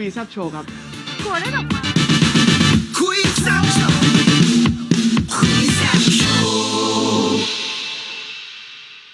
คุยแซบโชว์ครับ กลัวได้ดอกไม้ คุยแซบโชว์คุยแซบโชว์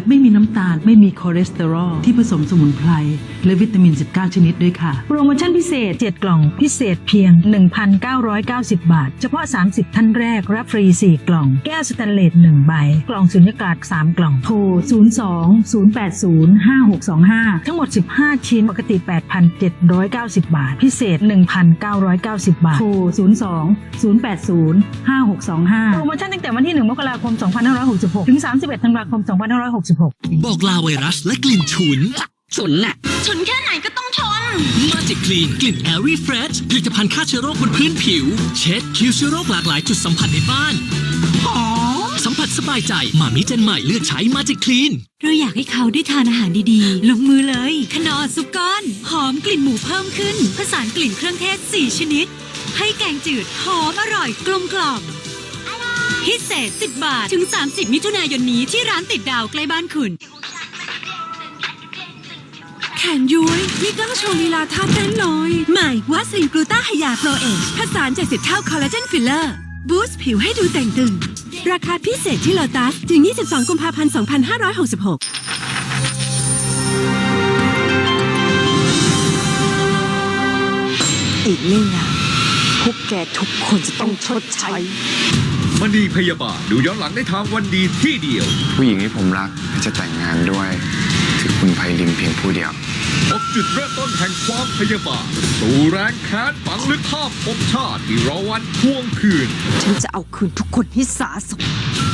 บไม่มีน้ำตาล ไม่มีคอเลสเตอรอลที่ผสมสมุนไพร และวิตามิน 19 ชนิดด้วยค่ะ โปรโมชั่นพิเศษ 7 กล่องพิเศษเพียง 1,990 บาท เฉพาะ 30 ท่านแรก รับฟรี 4 กล่อง แก้วสแตนเลส1ใบ กล่องสุญญากาศ 3 กล่อง โทร 02 080 5625 ทั้งหมด 15 ชิ้นปกติ 8,790 บาท พิเศษ 1,990 บาท โทร 02 080 5625 โปรโมชั่นตั้งแต่วันที่ 1 มกราคม 2566 ถึง 31 ธันวาคม 2566บอกลาไวรัสและกลิ่นฉุน ฉุนน่ะ ฉุนแค่ไหนก็ต้องชน Magic Clean กลิ่น Airy Fresh ผลิตภัณฑ์ฆ่าเชื้อโรคบนพื้นผิว เช็ดคิวเชื้อโรคหลากหลายจุดสัมผัสในบ้านหอมสัมผัสสบายใจมามิเจนใหม่เลือกใช้ Magic Clean เราอยากให้เขาได้ทานอาหารดีๆ ลงมือเลย ขนอซุปก้อน หอมกลิ่นหมูเพิ่มขึ้น ผสานกลิ่นเครื่องเทศ 4 ชนิด ให้แกงจืดหอมอร่อยกลมกล่อม พิเศษ 10 บาท ถึง 30 มิถุนายนนี้ที่ร้านติดดาวใกล้บ้านคุณ แขนย้วยนี่ต้องโชว์ลีลาท่าเต้นหน่อย ใหม่วัสลินกลูต้าไฮยาโปรเอชผสาน70 เท่าคอลลาเจนฟิลเลอร์บูสต์ผิวให้ดูแต่งตึง ราคาพิเศษที่โลตัส ถึง 22 กุมภาพันธ์ 2566อีกไม่นานพวกแกทุกคนจะต้องชดใช้ มณีพยาบาลดูย้อนหลังได้ทางวันดีที่เดียว ผู้หญิงที่ผมรักและจะแต่งงานด้วยคือคุณไพลินเพียงผู้เดียวพบจุดเริ่มต้นแห่งความพยาบาลสู่แรงแค้นฝังลึกข้ามภพชาติที่รอวันทวงคืน ฉันจะเอาคืนทุกคนให้สาสม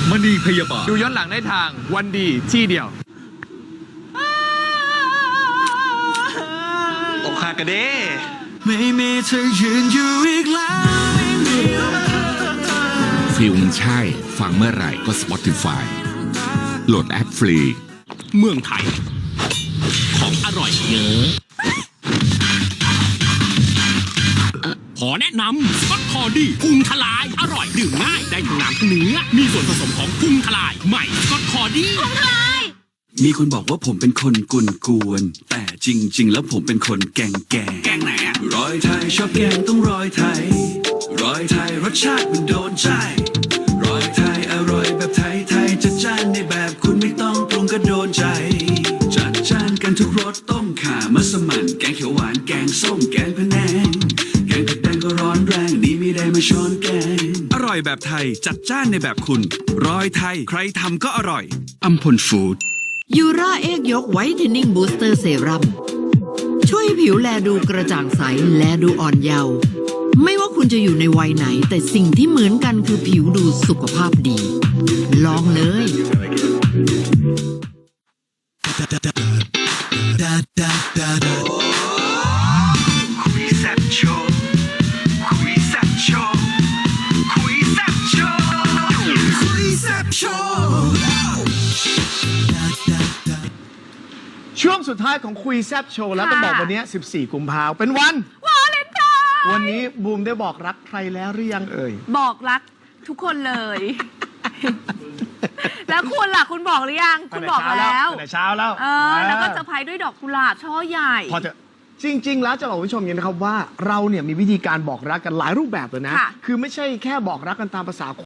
มณีพยาบาลดูย้อนหลังได้ทางวันดีที่เดียวอกหักกันเด้ไม่มีเธอยืนอยู่อีกแล้ว ฟิลมันใช่ ฟังเมื่อไหร่ก็ Spotify โหลดแอปฟรี เมืองไทย ของอร่อยเยอะ ขอแนะนำสกอตคอดี้พุงทลาย อร่อยดื่มง่ายได้ทั้งน้ำทั้งเนื้อ มีส่วนผสมของพุงทลาย ใหม่สกอตคอดี้มีคนบอกว่าผมเป็นคนกุนกวน แต่จริง ๆ แล้วผมเป็นคนแกงแกงแกงไหนอะรอยไทยชอบแกงต้องรอยไทย รอยไทยรสชาติมันโดนใจรอยไทยอร่อยแบบไทยไทยจัดจ้านในแบบคุณไม่ต้องปรุงก็โดนใจ จัดจ้านกันทุกรสต้มข่ามัสมั่นแกงเขียวหวานแกงส้มแกงพะแนงแกงเผ็ดแดงก็ร้อนแรงนี่ไม่ได้มาช้อนแกงอร่อยแบบไทยจัดจ้านในแบบคุณรอยไทยใครทำก็อร่อยอัมพลฟู้ดยูราเอกยกไวท์เทนนิ่งบูสเตอร์เซรั่มช่วยผิวแลดูกระจ่างใสและดูอ่อนเยาว์ไม่ว่า คุณจะอยู่ในวัยไหน แต่สิ่งที่เหมือนกันคือผิวดูสุขภาพดี ลองเลยคุยแซ่บโชว์คุยแซ่บโชว์คุยแซ่บโชว์คุยแซ่บโชว์ช่วงสุดท้ายของคุยแซบโชว์แล้วต้องบอกวันนี้ 14 กุมภาพันธ์เป็นวัน วาเลนไทน์วันนี้บูมได้บอกรักใครแล้วหรือยังเอ่ย บอกรักทุกคนเลย แล้วคุณล่ะคุณบอกหรือยัง คุณบอกแล้วตั้งแต่เช้าแล้วเออ แล้วก็เซอร์ไพรส์ด้วยดอกกุหลาบช่อใหญ่ พอจะจริง ๆ แล้วจะบอกคุณผู้ชมอย่างนี้นะครับว่าเราเนี่ยมีวิธีการบอกรักกันหลายรูปแบบเลยนะ ค่ะ คือไม่ใช่แค่บอกรักกันตามภาษา